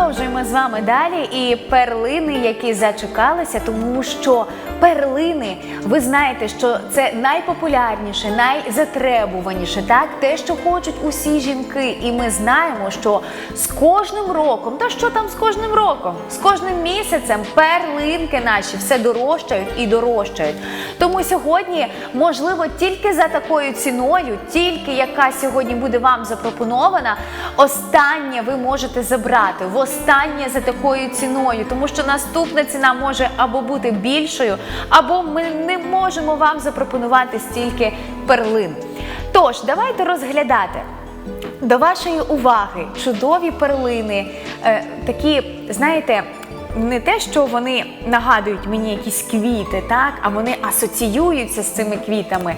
продовжуємо з вами далі. І перлини, які зачекалися, тому що перлини, ви знаєте, що це найпопулярніше, найзатребуваніше, так? Те, що хочуть усі жінки. І ми знаємо, що з кожним роком, та що там з кожним роком, з кожним місяцем перлинки наші все дорожчають і дорожчають. Тому сьогодні, можливо, тільки за такою ціною, тільки яка сьогодні буде вам запропонована, останнє ви можете забрати, востаннє за такою ціною, тому що наступна ціна може або бути більшою, або ми не можемо вам запропонувати стільки перлин. Тож, давайте розглядати. До вашої уваги чудові перлини, е, такі, знаєте, не те, що вони нагадують мені якісь квіти, так, а вони асоціюються з цими квітами.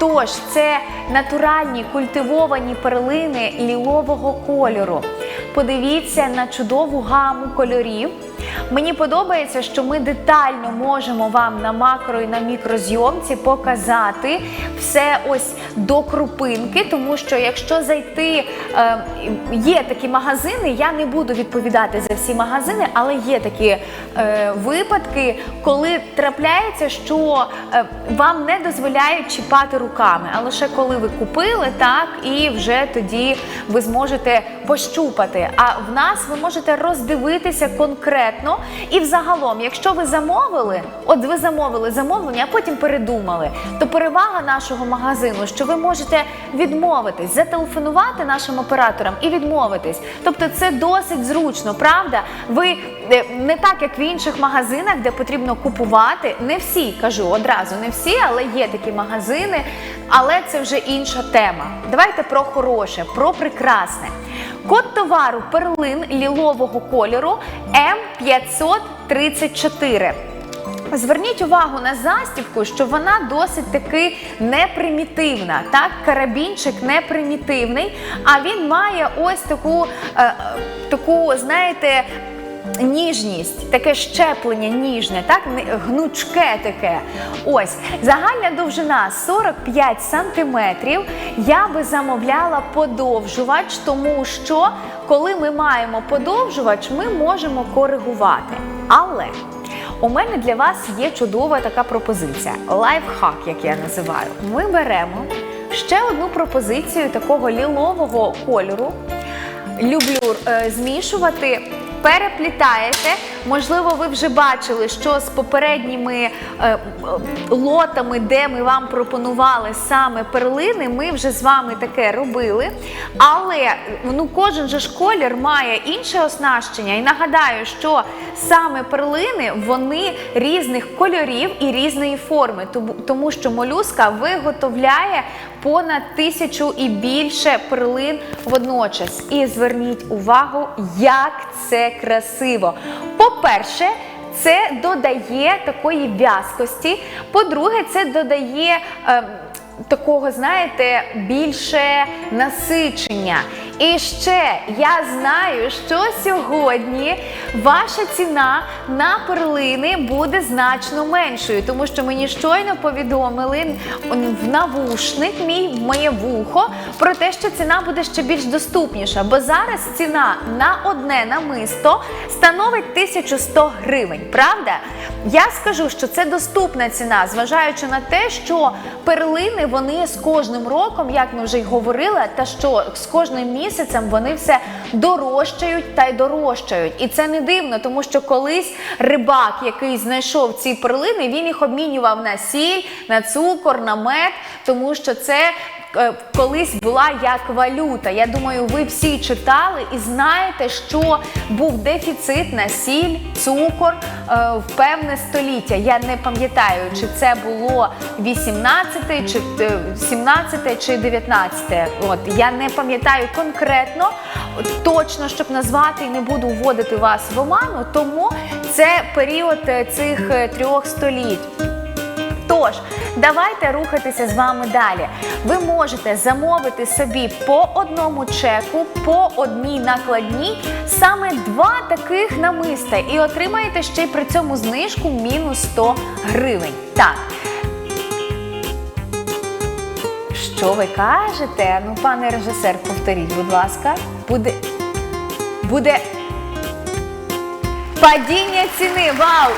Тож це натуральні культивовані перлини лілового кольору. Подивіться на чудову гаму кольорів. Мені подобається, що ми детально можемо вам на макро і на мікрозйомці показати все ось до крупинки, тому що якщо зайти, е, є такі магазини, я не буду відповідати за всі магазини, але є такі е, випадки, коли трапляється, що е, вам не дозволяють чіпати руками, а лише коли ви купили, так і вже тоді ви зможете пощупати. А в нас ви можете роздивитися конкретно. І взагалом, якщо ви замовили, от ви замовили замовлення, а потім передумали, то перевага нашого магазину, що ви можете відмовитись, зателефонувати нашим операторам і відмовитись. Тобто це досить зручно, правда? Ви е, не так, як в інших магазинах, де потрібно купувати. Не всі кажу одразу, не всі, але є такі магазини. Але це вже інша тема. Давайте про хороше, про прекрасне. Код товару перлин лілового кольору М534. Зверніть увагу на застібку, що вона досить таки непримітивна. Так, карабінчик не примітивний, а він має ось таку, е, таку, знаєте, ніжність, таке щеплення ніжне, так гнучке таке. Ось загальна довжина 45 сантиметрів. Я би замовляла подовжувач, тому що коли ми маємо подовжувач, ми можемо коригувати. Але у мене для вас є чудова така пропозиція лайфхак, як я називаю. Ми беремо ще одну пропозицію такого лілового кольору. Люблю е, змішувати. Переплітаєте, можливо, ви вже бачили, що з попередніми е, лотами, де ми вам пропонували саме перлини, ми вже з вами таке робили. Але ну, кожен же ж колір має інше оснащення. І нагадаю, що саме перлини вони різних кольорів і різної форми, тому що молюска виготовляє понад тисячу і більше перлин водночас. І зверніть увагу, як це красиво. По-перше, це додає такої в'язкості. По-друге, це додає. ем, Такого, знаєте, більше насичення. І ще я знаю, що сьогодні ваша ціна на перлини буде значно меншою, тому що мені щойно повідомили в навушник, мій моє вухо, про те, що ціна буде ще більш доступніша. Бо зараз ціна на одне намисто становить 1100 гривень. Правда? Я скажу, що це доступна ціна, зважаючи на те, що перлини вони з кожним роком, як ми вже й говорили, та що з кожним місяцем вони все дорожчають та й дорожчають. І це не дивно, тому що колись рибак, який знайшов ці перлини, він їх обмінював на сіль, на цукор, на мед, тому що це. Е, Колись була як валюта. Я думаю, ви всі читали і знаєте, що був дефіцит на сіль, цукор е, в певне століття. Я не пам'ятаю, чи це було 18, чи е, 17, чи 19. От я не пам'ятаю конкретно, точно, щоб назвати і не буду вводити вас в оману. Тому це період е, цих е, трьох століть. Тож, давайте рухатися з вами далі. Ви можете замовити собі по одному чеку, по одній накладній, саме два таких намиста, і отримаєте ще й при цьому знижку мінус 100 гривень. Так. Що ви кажете? Ну, пане режисер, повторіть, будь ласка, буде. Буде Падіння ціни, вау!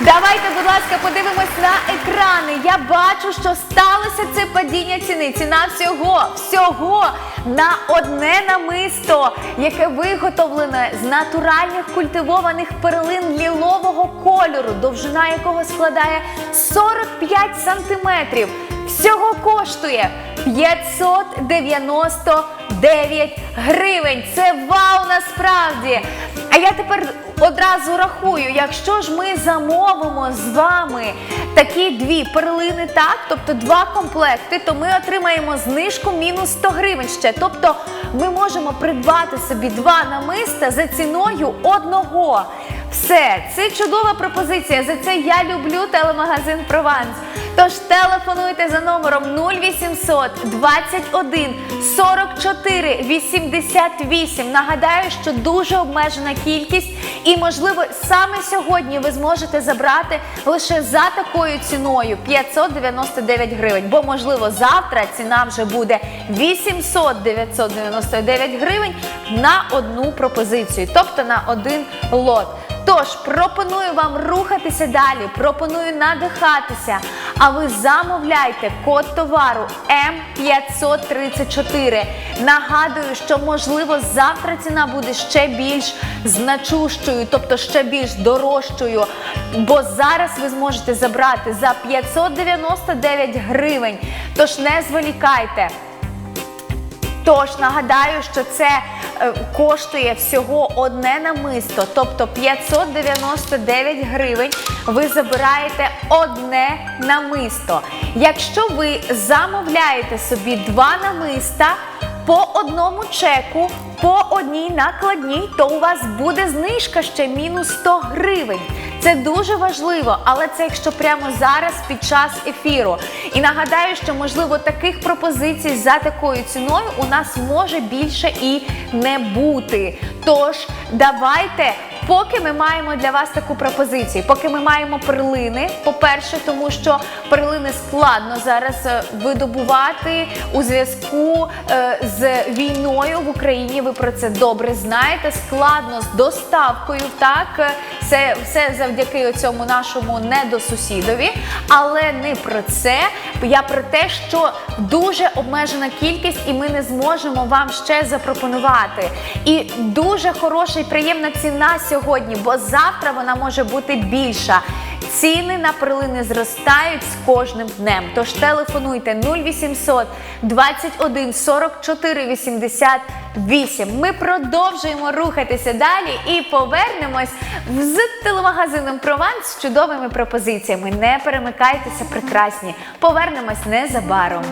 Давайте, будь ласка, подивимось на екрани. Я бачу, що сталося це падіння ціни. Ціна всього, всього на одне намисто, яке виготовлене з натуральних культивованих перлин лілового кольору, довжина якого складає 45 сантиметрів. Всього коштує 599 гривень. Це вау насправді. А я тепер одразу рахую, якщо ж ми замовимо з вами такі дві перлини, так, тобто два комплекти, то ми отримаємо знижку мінус 100 гривень ще. Тобто ми можемо придбати собі два намиста за ціною одного. Все, це чудова пропозиція. За це я люблю телемагазин Прованс. Тож телефонуйте за номером 0800 21 44 88. Нагадаю, що дуже обмежена кількість, і можливо саме сьогодні ви зможете забрати лише за такою ціною 599 гривень. Бо можливо завтра ціна вже буде 800 999 гривень на одну пропозицію, тобто на один лот. Тож пропоную вам рухатися далі, пропоную надихатися. А ви замовляйте код товару М534. Нагадую, що можливо завтра ціна буде ще більш значущою, тобто ще більш дорожчою. Бо зараз ви зможете забрати за 599 гривень. Тож не зволікайте. Тож нагадаю, що це е, коштує всього одне намисто, тобто 599 гривень. Ви забираєте одне намисто. Якщо ви замовляєте собі два намиста по одному чеку, по одній накладній, то у вас буде знижка ще мінус 100 гривень. Це дуже важливо, але це якщо прямо зараз під час ефіру. І нагадаю, що можливо таких пропозицій за такою ціною у нас може більше і не бути. Тож давайте. Поки ми маємо для вас таку пропозицію, поки ми маємо перлини, по-перше, тому що перлини складно зараз е, видобувати у зв'язку е, з війною в Україні. Ви про це добре знаєте. Складно з доставкою, так е, це все завдяки цьому нашому недосусідові. Але не про це. Я про те, що дуже обмежена кількість, і ми не зможемо вам ще запропонувати. І дуже хороша і приємна ціна сьогодні, бо завтра вона може бути більша. Ціни на перлини зростають з кожним днем. Тож телефонуйте 0800 21 44 88. Ми продовжуємо рухатися далі і повернемось з телемагазином Прованс з чудовими пропозиціями. Не перемикайтеся, прекрасні. Повернемось незабаром.